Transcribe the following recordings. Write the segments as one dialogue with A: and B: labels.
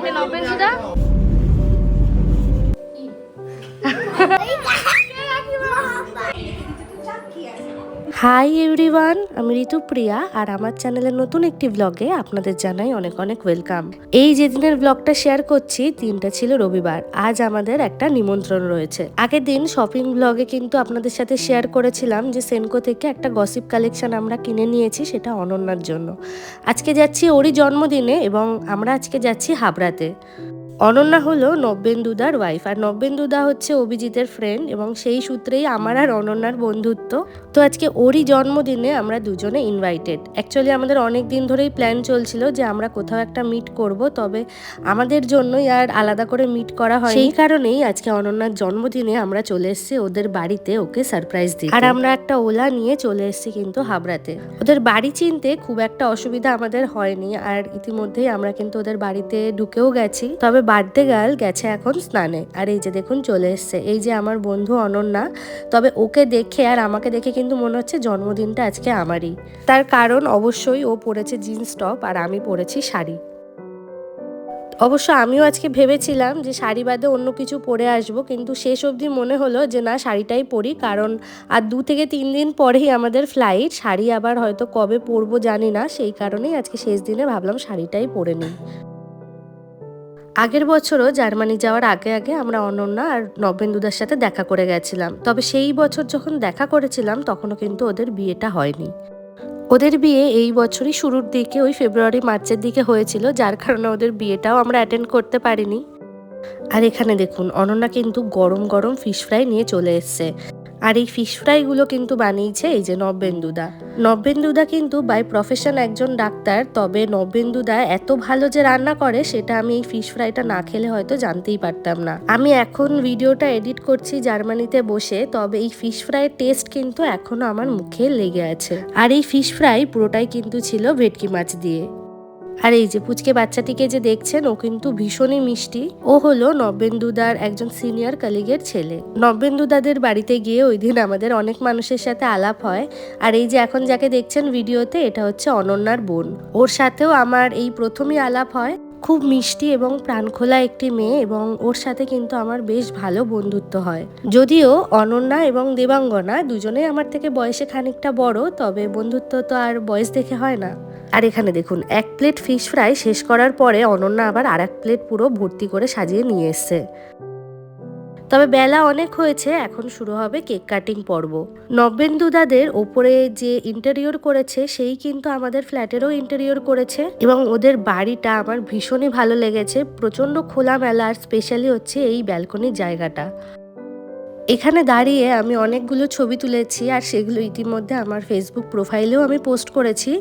A: terminar o bendida.
B: Hi everyone আমি ঋতুপ্রিয়া আর আমার চ্যানেলের নতুন একটি ব্লগে আপনাদের জানাই অনেক অনেক ওয়েলকাম এই যেদিনের ব্লগটা শেয়ার করছি দিনটা ছিল রবিবার। আজ আমাদের একটা নিমন্ত্রণ রয়েছে। আগের দিন শপিং ব্লগে কিন্তু আপনাদের সাথে শেয়ার করেছিলাম যে সেনকো থেকে একটা গসিপ কালেকশন আমরা কিনে নিয়েছি, সেটা অনন্যার জন্য। আজকে যাচ্ছি ওরই জন্মদিনে এবং আমরা আজকে যাচ্ছি হাবড়াতে। অনন্যা হলো নব্বেন্দুদার ওয়াইফ আর নব্বেন্দুদা হচ্ছে অভিজিতের ফ্রেন্ড এবং সেই সূত্রেই আমার আর অনন্যার বন্ধুত্ব। তো আজকে ওরই জন্মদিনে আমরা দুজনে ইনভাইটেড অ্যাকচুয়ালি আমাদের অনেক দিন ধরেই প্ল্যান চলছিল যে আমরা কোথাও একটা মিট করব, তবে আমাদের জন্যই আর আলাদা করে মিট করা হয় সেই কারণেই আজকে অনন্যার জন্মদিনে আমরা চলে এসেছি ওদের বাড়িতে ওকে সারপ্রাইজ দিই আর আমরা একটা ওলা নিয়ে চলে এসেছি কিন্তু হাবড়াতে। ওদের বাড়ি চিনতে খুব একটা অসুবিধা আমাদের হয়নি, আর ইতিমধ্যেই আমরা কিন্তু ওদের বাড়িতে ঢুকেও গেছি। তবে বার্থডে গার্ল গেছে এখন স্নানে। আর এই যে দেখুন চলে এসছে। এই যে আমার বন্ধু অনন্যা, তবে ওকে দেখে আর আমাকে দেখে কিন্তু মনে হচ্ছে জন্মদিনটা আজকে আমারই। তার কারণ অবশ্যই ও পরেছে জিন্স টপ আর আমি পরেছি শাড়ি। অবশ্য আমিও আজকে ভেবেছিলাম যে শাড়ি বাদে অন্য কিছু পরে আসব, কিন্তু শেষ অবধি মনে হলো যে না, শাড়িটাই পরি। কারণ আর দু থেকে তিন দিন পরেই আমাদের ফ্লাইট শাড়ি আবার হয়তো কবে পরবো জানি না। সেই কারণেই আজকে শেষ দিনে ভাবলাম শাড়িটাই পরে নিই। আগের বছরও জার্মানি যাওয়ার আগে আগে আমরা অনন্যা আর নবেন্দুদার সাথে দেখা করে গেছিলাম। তবে সেই বছর যখন দেখা করেছিলাম, তখনও কিন্তু ওদের বিয়েটা হয়নি। ওদের বিয়ে এই বছরই শুরুর দিকে, ওই ফেব্রুয়ারি, মার্চের দিকে হয়েছিল, যার কারণে ওদের বিয়েটাও আমরা অ্যাটেন্ড করতে পারিনি। আর এখানে দেখুন, অনন্যা কিন্তু গরম গরম ফিশ ফ্রাই নিয়ে চলে এসছে। আর এই ফিশ ফ্রাইগুলো কিন্তু বানিয়েছে এই যে নব্বেন্দুদা নব্বেন্দুদা কিন্তু বাই প্রফেশন একজন ডাক্তার, তবে নব্বেন্দুদা এত ভালো যে রান্না করে, সেটা আমি এই ফিশ ফ্রাইটা না খেলে হয়তো জানতেই পারতাম না। আমি এখন ভিডিওটা এডিট করছি জার্মানিতে বসে, তবে এই ফিশ ফ্রাইয়ের টেস্ট কিন্তু এখনও আমার মুখে লেগে আছে। আর এই ফিশ ফ্রাই পুরোটাই কিন্তু ছিল ভেটকি মাছ দিয়ে। আর এই যে পুচকে বাচ্চাটিকে যে দেখছেন, ও কিন্তু ভীষণই মিষ্টি। ও হলো নব্বেন্দুদার একজন সিনিয়র কালিগের ছেলে। নব্বেন্দুদাদের বাড়িতে গিয়ে ওই দিন আমাদের অনেক মানুষের সাথে আলাপ হয়। আর এই যে এখন যাকে দেখছেন ভিডিওতে, এটা হচ্ছে অনন্যার বোন। ওর সাথেও আমার এই প্রথমই আলাপ হয়। খুব মিষ্টি এবং প্রাণখোলা একটি মেয়ে এবং ওর সাথে কিন্তু আমার বেশ ভালো বন্ধুত্ব হয়। যদিও অনন্যা এবং দেবাঙ্গনা দুজনেই আমার থেকে বয়সে খানিকটা বড়, তবে বন্ধুত্ব তো আর বয়স দেখে হয় না। আর এখানে দেখুন, এক প্লেট ফিশ ফ্রাই শেষ করার পরে অনন্যা আবার আর এক প্লেট পুরো ভর্তি করে সাজিয়ে নিয়ে এসছে। তবে বেলা অনেক হয়েছে, এখন শুরু হবে কেক কাটিং পর্ব। নব্বেন্দুদাদের ওপরে যে ইন্টেরিয়র করেছে, সেই কিন্তু আমাদের ফ্ল্যাটেরও ইন্টেরিয়র করেছে এবং ওদের বাড়িটা আমার ভীষণই ভালো লেগেছে। প্রচণ্ড খোলামেলা আর স্পেশালি হচ্ছে এই ব্যালকনির জায়গাটা। এখানে দাঁড়িয়ে আমি অনেকগুলো ছবি তুলেছি আর সেগুলো ইতিমধ্যে আমার ফেসবুক প্রোফাইলেও আমি পোস্ট করেছি।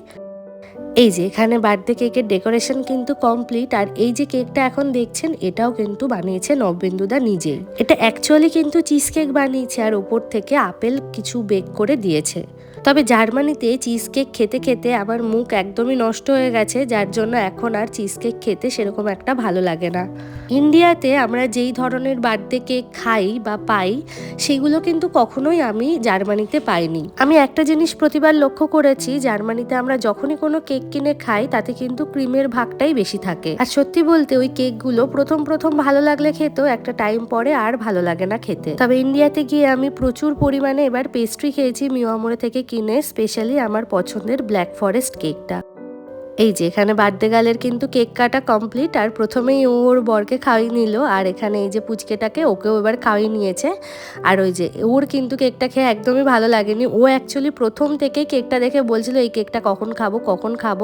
B: এই যে, এখানে বার্থডে কেকের ডেকোরেশন কিন্তু কমপ্লিট, আর এই যে কেকটা এখন দেখছেন, এটাও কিন্তু বানিয়েছে নববিন্দুদা নিজেই। এটা অ্যাকচুয়ালি কিন্তু চিজ কেক বানিয়েছে, আর ওপর থেকে আপেল কিছু বেক করে দিয়েছে। তবে জার্মানিতে চিজ কেক খেতে খেতে আমার মুখ একদমই নষ্ট হয়ে গেছে, যার জন্য এখন আর চিজ কেক খেতে সেরকম একটা ভালো লাগে না। ইন্ডিয়াতে আমরা যেই ধরনের বার্থডে কেক খাই বা পাই, সেগুলো কিন্তু কখনোই আমি জার্মানিতে পাইনি। আমি একটা জিনিস প্রতিবার লক্ষ্য করেছি, জার্মানিতে আমরা যখনই কোনো কেক কিনে খাই, তাতে কিন্তু ক্রিমের ভাগটাই বেশি থাকে। আর সত্যি বলতে ওই কেকগুলো প্রথম প্রথম ভালো লাগলে খেতেও একটা টাইম পরে আর ভালো লাগে না খেতে। তবে ইন্ডিয়াতে গিয়ে আমি প্রচুর পরিমাণে এবার পেস্ট্রি খেয়েছি মিওয়ামোড়ে থেকে কিনে স্পেশালি আমার পছন্দের ব্ল্যাক ফরেস্ট কেকটা। এই যে, এখানে বার্থডে গালের কিন্তু কেক কাটা কমপ্লিট আর প্রথমেই ওর বরকে খাওয়াই নিল, আর এখানে এই যে পুচকেটাকে ওকেও এবার খাওয়াই নিয়েছে। আর ওই যে, ওর কিন্তু কেকটা খেয়ে একদমই ভালো লাগেনি। ও অ্যাকচুয়ালি প্রথম থেকেই কেকটা দেখে বলছিল, এই কেকটা কখন খাব কখন খাব?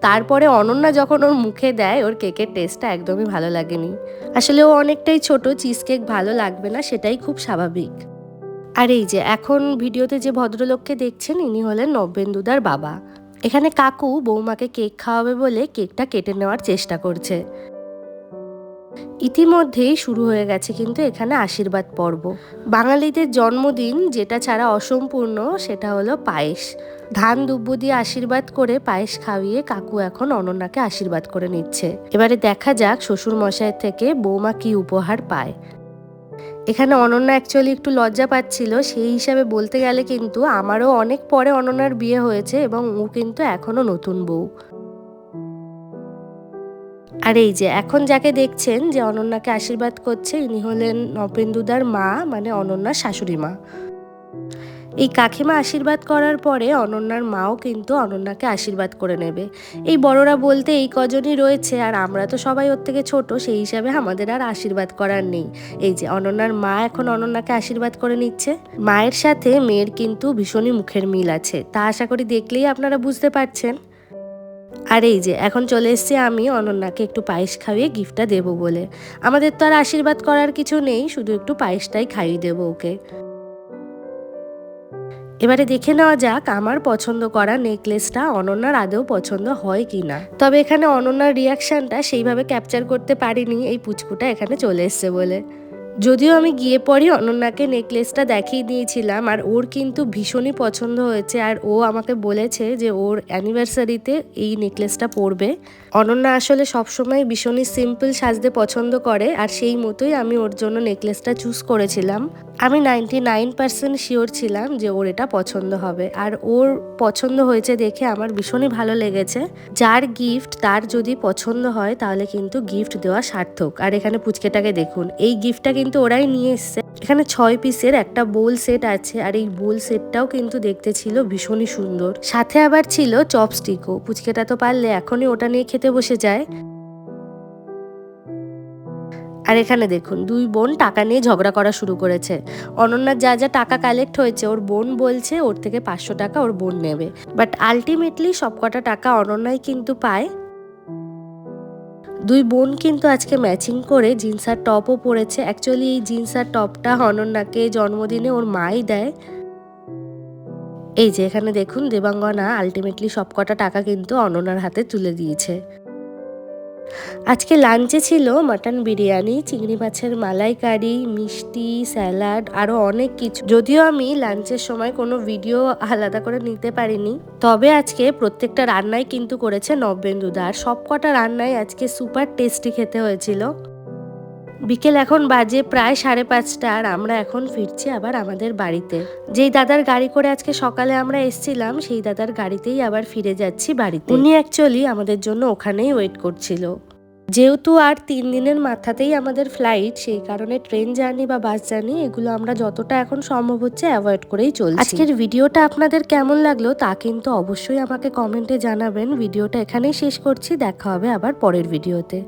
B: তারপরে অনন্যা যখন ওর মুখে দেয়, ওর কেকের টেস্টটা একদমই ভালো লাগেনি। আসলে ও অনেকটাই ছোট চিজ কেক ভালো লাগবে না, সেটাই খুব স্বাভাবিক। আর এই যে, এখন ভিডিওতে যে ভদ্রলোককে দেখছেন, ইনি হলেন নব্বেন্দুদার বাবা। এখানে কাকু বৌমাকে কেক খাওয়াবে বলে কেকটা কেটে নেওয়ার চেষ্টা করছে। ইতিমধ্যেই শুরু হয়ে গেছে কিন্তু এখানে আশীর্বাদ পর্ব। বাঙালিদের জন্মদিন, যেটা ছাড়া অসম্পূর্ণ, সেটা হলো পায়েস। ধান দুব্য দিয়ে আশীর্বাদ করে পায়েস খাওয়িয়ে কাকু এখন অনন্যাকে আশীর্বাদ করে নিচ্ছে। এবারে দেখা যাক শ্বশুর মশাইয়ের থেকে বৌমা কি উপহার পায়। এখানে অনন্যা অ্যাকচুয়ালি একটু লজ্জা পাচ্ছিল, সেই হিসাবে বলতে গেলে কিন্তু আমারও অনেক পরে অনন্যার বিয়ে হয়েছে এবং ও কিন্তু এখনও নতুন বউ। আর এই যে, এখন যাকে দেখছেন যে অনন্যাকে আশীর্বাদ করছে, ইনি হলেন নপেন্দুদার মা মানে অনন্যার শাশুড়ি মা। এই কাকিমা আশীর্বাদ করার পরে অনন্যার মাও কিন্তু অনন্যাকে আশীর্বাদ করে নেবে। এই বড়রা বলতে এই কজনই রয়েছে আর আমরা তো সবাই ওর থেকে ছোট, সেই হিসাবে আমাদের আর আশীর্বাদ করার নেই। এই যে অনন্যার মা এখন অনন্যাকে আশীর্বাদ করে নিচ্ছে। মায়ের সাথে মেয়ের কিন্তু ভীষণই মুখের মিল আছে। তা আশা করি দেখলেই আপনারা বুঝতে পারছেন। আর এই যে এখন চলে এসেছি আমি অনন্যাকে একটু পায়েস খাইয়ে গিফটটা দেবো বলে। আমাদের তো আর আশীর্বাদ করার কিছু নেই, শুধু একটু পায়েসটাই খাইয়ে দেবো ওকে। এবারে দেখে নেওয়া যাক আমার পছন্দ করা নেকলেসটা অনন্যার আদেও পছন্দ হয় কি না। তবে এখানে অনন্যার রিয়াকশনটা সেইভাবে ক্যাপচার করতে পারিনি, এই পুচকুটা এখানে চলে এসছে বলে। যদিও আমি গিয়ে পরই অনন্যাকে নেকলেসটা দেখিয়ে দিয়েছিলাম, আর ওর কিন্তু ভীষণই পছন্দ হয়েছে, আর ও আমাকে বলেছে যে ওর অ্যানিভার্সারিতে এই নেকলেসটা পরবে। অনন্যা আসলে সবসময় ভীষণই সিম্পল সাজতে পছন্দ করে, আর সেই মতোই আমি ওর জন্য নেকলেসটা চুজ করেছিলাম। আমি নাইনটি নাইন পার্সেন্ট শিওর ছিলাম যে ওর এটা পছন্দ হবে, আর ওর পছন্দ হয়েছে দেখে আমার ভীষণই ভালো লেগেছে। যার গিফট তার যদি পছন্দ হয় তাহলে কিন্তু গিফট দেওয়া সার্থক। আর এখানে পুচকেটাকে দেখুন, এই গিফটটা কিন্তু ওরাই নিয়ে এসছে। এখানে ছয় পিসের একটা বোল সেট আছে আর এই বোল সেটটাও কিন্তু দেখতে ছিল ভীষণই সুন্দর। সাথে আবার ছিল চপস্টিকও পুচকেটা তো পারলে এখনই ওটা নিয়ে খেতে বসে যায়। আর এখানে দেখুন, দুই বোন টাকা নিয়ে ঝগড়া করা শুরু করেছে। অনন্যার যা যা টাকা কালেক্ট হয়েছে, ওর বোন বলছে ওর থেকে পাঁচশো টাকা ওর বোন নেবে। বাট আলটিমেটলি সবকটা টাকা অনন্যাই কিন্তু পায়। দুই বোন কিন্তু আজকে ম্যাচিং করে জিন্স আর টপও পরেছে। অ্যাকচুয়ালি এই জিন্স আর টপটা অনন্যাকে জন্মদিনে ওর মাই দেয়। এই যে এখানে দেখুন, দেবাঙ্গনা আলটিমেটলি সবকটা টাকা কিন্তু অনন্যার হাতে তুলে দিয়েছে। আজকে লাঞ্চে ছিল মাটন বিরিয়ানি, চিংড়ি মাছের মালাইকারি, মিষ্টি, স্যালাড আরও অনেক কিছু। যদিও আমি লাঞ্চের সময় কোনো ভিডিও আলাদা করে নিতে পারিনি, তবে আজকে প্রত্যেকটা রান্নাই কিন্তু করেছে নববেন্দুদা আর সবকটা রান্নায় আজকে সুপার টেস্টি খেতে হয়েছিল। বিকেল এখন বাজে প্রায় সাড়ে পাঁচটা আর আমরা এখন ফিরছি আবার আমাদের বাড়িতে। যেই দাদার গাড়ি করে আজকে সকালে আমরা এসছিলাম, সেই দাদার গাড়িতেই আবার ফিরে যাচ্ছি বাড়িতে। উনি অ্যাকচুয়ালি আমাদের জন্য ওখানেই ওয়েট করছিল। যেহেতু আর তিন দিনের মাথাতেই আমাদের ফ্লাইট সেই কারণে ট্রেন জার্নি বা বাস জার্নি এগুলো আমরা যতটা এখন সম্ভব হচ্ছে অ্যাভয়েড করেই চলছি। আজকের ভিডিওটা আপনাদের কেমন লাগল তা কিন্তু অবশ্যই আমাকে কমেন্টে জানাবেন। ভিডিওটা এখানেই শেষ করছি, দেখা হবে আবার পরের ভিডিওতে